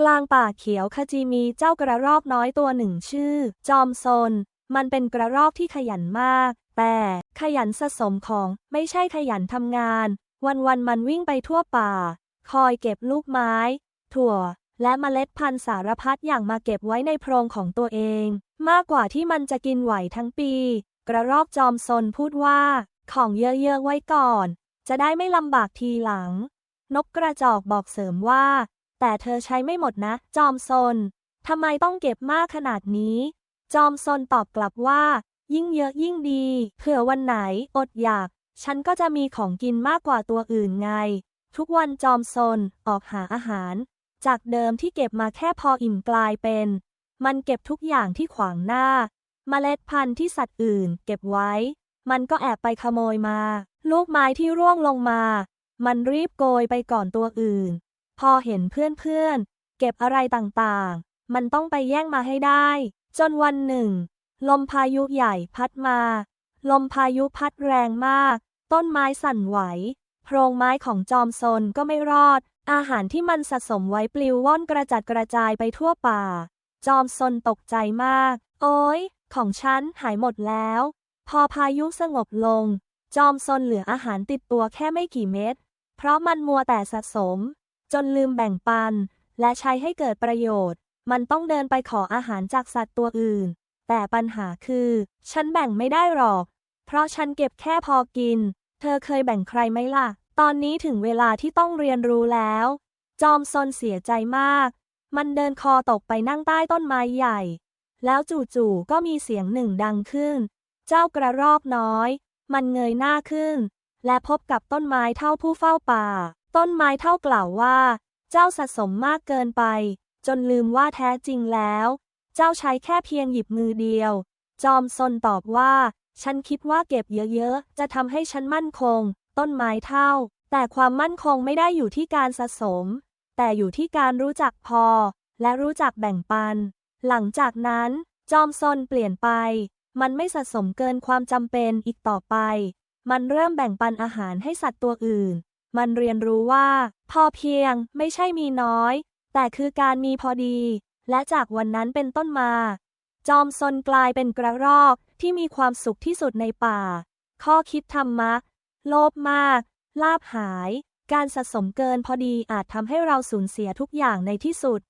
กลางป่าเขียวขจีมีเจ้ากระรอกน้อยตัวหนึ่งชื่อ จอมซน มันเป็นกระรอกที่ขยันมาก แต่ขยันสะสมของไม่ใช่ขยันทำงาน วันๆมันวิ่งไปทั่วป่า คอยเก็บลูกไม้ ถั่ว และเมล็ดพันธุ์สารพัดอย่างมาเก็บไว้ในโพรงของตัวเอง มากกว่าที่มันจะกินไหวทั้งปี กระรอกจอมซนพูดว่า ของเยอะๆไว้ก่อน จะได้ไม่ลำบากทีหลัง นกกระจอกบอกเสริมว่า แต่เธอใช้ไม่หมดนะ จอมซนทำไมต้องเก็บมากขนาดนี้ จอมซนตอบกลับว่า ยิ่งเยอะยิ่งดี เผื่อวันไหน อดอยาก ฉันก็จะมีของกินมากกว่าตัวอื่นไง ทุกวันจอมซนออกหาอาหาร จากเดิมที่เก็บมาแค่พออิ่มกลายเป็น มันเก็บทุกอย่างที่ขวางหน้า เมล็ดพันธุ์ที่สัตว์อื่น เก็บไว้ มันก็แอบไปขโมยมา ลูกไม้ที่ร่วงลงมา มันรีบโกยไปก่อนตัวอื่น พอเห็นเพื่อนๆ เก็บอะไรต่างๆ มันต้องไปแย่งมาให้ได้ จนวันหนึ่ง ลมพายุใหญ่พัดมา ลมพายุพัดแรงมาก ต้นไม้สั่นไหว โพรงไม้ของจอมซนก็ไม่รอด อาหารที่มันสะสมไว้ปลิวว่อนกระจัดกระจายไปทั่วป่า จอมซนตกใจมาก โอ้ยของฉันหายหมดแล้ว พอพายุสงบลง จอมซนเหลืออาหารติดตัวแค่ไม่กี่เม็ด เพราะมันมัวแต่สะสม จนลืมแบ่งปัน และใช้ให้เกิดประโยชน์ มันต้องเดินไปขออาหารจากสัตว์ตัวอื่น แต่ปัญหาคือ ฉันแบ่งไม่ได้หรอก เพราะฉันเก็บแค่พอกิน เธอเคยแบ่งใครไหมล่ะ ตอนนี้ถึงเวลาที่ต้องเรียนรู้แล้ว จอมซนเสียใจมาก มันเดินคอตกไปนั่งใต้ต้นไม้ใหญ่ แล้วจู่ๆก็มีเสียงหนึ่งดังขึ้น เจ้ากระรอกน้อย มันเงยหน้าขึ้น และพบกับต้นไม้เท่าผู้เฝ้าป่า ต้นไม้เท่ากล่าวว่า เจ้าสะสมมากเกินไป จนลืมว่าแท้จริงแล้ว เจ้าใช้แค่เพียงหยิบมือเดียว จอมซนตอบว่า ฉันคิดว่าเก็บเยอะๆ จะทำให้ฉันมั่นคง ต้นไม้เท่า แต่ความมั่นคงไม่ได้อยู่ที่การสะสม แต่อยู่ที่การรู้จักพอ และรู้จักแบ่งปัน หลังจากนั้น จอมซนเปลี่ยนไป มันไม่สะสมเกินความจำเป็นอีกต่อไป มันเริ่มแบ่งปันอาหารให้สัตว์ตัวอื่น มันเรียนรู้ว่า พอเพียงไม่ใช่มีน้อย แต่คือการมีพอดี และจากวันนั้นเป็นต้นมา จอมซนกลายเป็นกระรอกที่มีความสุขที่สุดในป่า ข้อคิดธรรมะ โลภมาก ลาบหาย การสะสมเกินพอดีอาจทำให้เราสูญเสียทุกอย่างในที่สุด